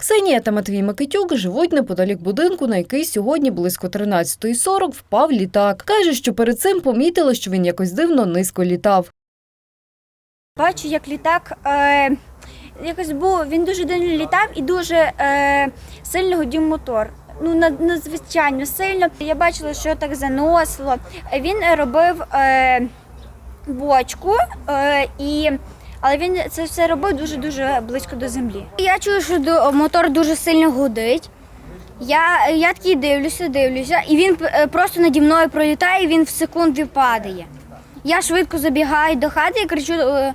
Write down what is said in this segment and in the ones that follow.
Ксенія та Матвій Микитюк живуть неподалік будинку, на який сьогодні близько 13.40 впав літак. Каже, що перед цим помітили, що він якось дивно низько літав. Бачу, як літак е, якось був, він дуже дивно літав і дуже е, сильно гудів мотор. Ну, над- надзвичайно сильно. Я бачила, що так заносило. Він робив е, бочку, е, і, але він це все робив дуже-дуже близько до землі. Я чую, що мотор дуже сильно гудить. Я, я такий дивлюся, дивлюся, і він е, просто наді мною пролітає, і він в секунди падає. Я швидко забігаю до хати і кричу е,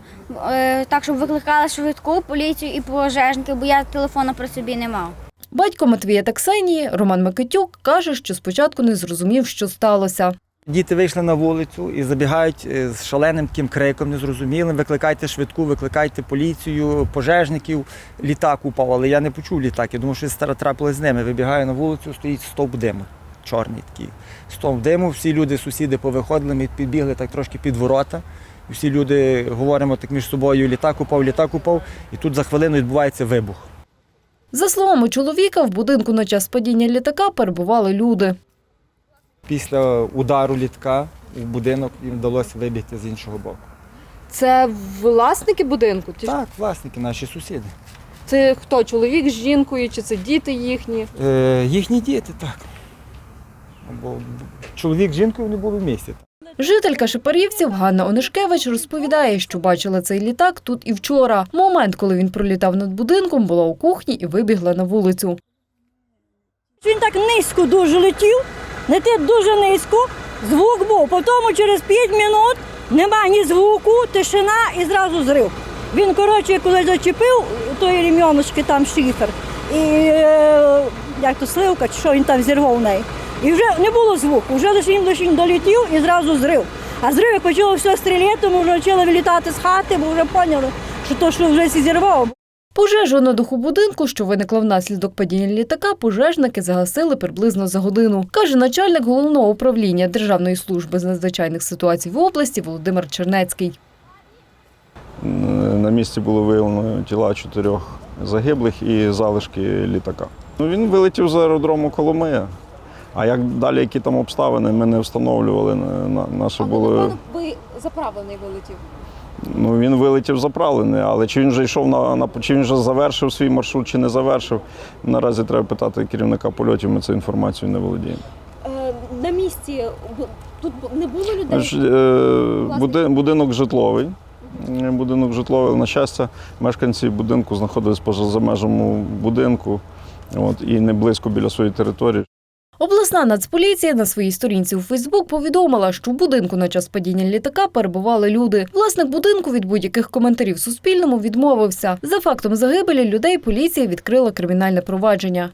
е, так, щоб викликала швидку поліцію і пожежників, бо я телефону при собі не мав. Батько Матвія та Ксенії, Роман Микитюк, каже, що спочатку не зрозумів, що сталося. Діти вийшли на вулицю і забігають е, з шаленим таким криком, незрозумілим. Викликайте швидку, викликайте поліцію, пожежників. Літак упав, але я не почув літак. Я думав, що трапилось з ними. Вибігаю на вулицю, стоїть стовп диму. Чорний такий. Стовп диму, всі люди, сусіди повиходили, ми підбігли так трошки під ворота. Всі люди говоримо так між собою: літак упав, літак упав, і тут за хвилину відбувається вибух. За словами чоловіка, в будинку на час падіння літака перебували люди. Після удару літка в будинок їм вдалося вибігти з іншого боку. Це власники будинку? Ті- Так, власники, наші сусіди. Це хто? Чоловік з жінкою, чи це діти їхні? Е, їхні діти, так. Бо чоловік з жінкою не були в місті. Жителька Шепарівців Ганна Онишкевич розповідає, що бачила цей літак тут і вчора. Момент, коли він пролітав над будинком, була у кухні і вибігла на вулицю. Він так низько дуже летів, летить дуже низько, звук був. Потім через 5 минут нема ні звуку, тишина і зразу зрив. Він, коротше, коли зачепив тої рім'яночки, там шифер, і е, як то сливка, чи що він там зірвав в неї. І вже не було звуку, вже лише він лише долетів і зразу зрив. А зрив, як почало все стріляти, ми вже почали вилітати з хати, бо вже поняли, що то, що вже зірвав. Пожежу на даху будинку, що виникла внаслідок падіння літака, пожежники загасили приблизно за годину, каже начальник головного управління Державної служби з надзвичайних ситуацій в області Володимир Чернецький. На місці було виявлено тіла чотирьох загиблих і залишки літака. Ну, Він вилетів з аеродрому Коломия. А як далі, які там обставини, ми не встановлювали. На- Наше було... би заправлений вилетів. Ну, він вилетів заправлений, але чи він вже йшов на, на чи він вже завершив свій маршрут, чи не завершив. Наразі треба питати керівника польотів, ми цю інформацію не володіємо. Е, на місці тут не було людей. Ж, е, буди- будинок житловий. Е, Будинок житловий, на щастя, мешканці будинку знаходились поза за межами будинку от, і не близько біля своєї території. Обласна нацполіція на своїй сторінці у Фейсбук повідомила, що в будинку на час падіння літака перебували люди. Власник будинку від будь-яких коментарів Суспільному відмовився. За фактом загибелі людей поліція відкрила кримінальне провадження.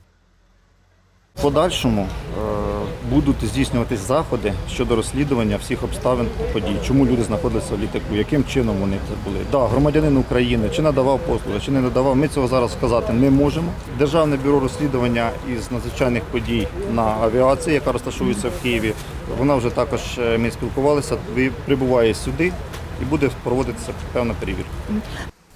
Подальшому е, будуть здійснюватись заходи щодо розслідування всіх обставин подій, чому люди знаходилися в літаку, яким чином вони це були. Да, громадянин України чи надавав послуги, чи не надавав. Ми цього зараз сказати не можемо. Державне бюро розслідування із надзвичайних подій на авіації, яка розташовується в Києві, вона вже також е, ми спілкувалися, прибуває сюди і буде проводитися певна перевірка.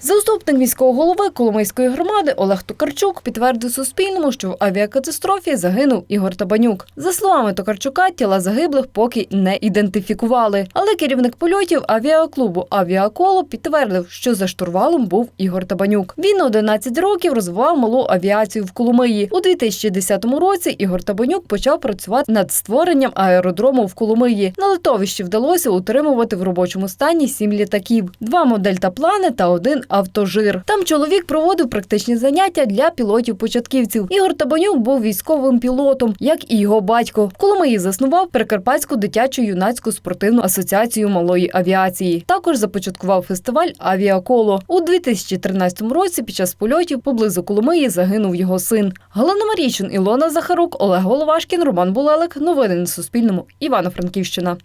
Заступник міського голови Коломийської громади Олег Токарчук підтвердив Суспільному, що в авіакатастрофі загинув Ігор Табанюк. За словами Токарчука, тіла загиблих поки не ідентифікували. Але керівник польотів авіаклубу Авіаколо підтвердив, що за штурвалом був Ігор Табанюк. Він 11 років розвивав малу авіацію в Коломиї. У 2010 році Ігор Табанюк почав працювати над створенням аеродрому в Коломиї. На литовищі вдалося утримувати в робочому стані сім літаків, два модельтаплани та один автожир. Там чоловік проводив практичні заняття для пілотів-початківців. Ігор Табанюк був військовим пілотом, як і його батько. В Коломиї заснував Прикарпатську дитячу юнацьку спортивну асоціацію малої авіації. Також започаткував фестиваль Авіаколо у 2013 році. Під час польотів поблизу Коломиї загинув його син. Галина Марійчин, Ілона Захарук, Олег Головашкін, Роман Булелик. Новини на Суспільному. Івано-Франківщина.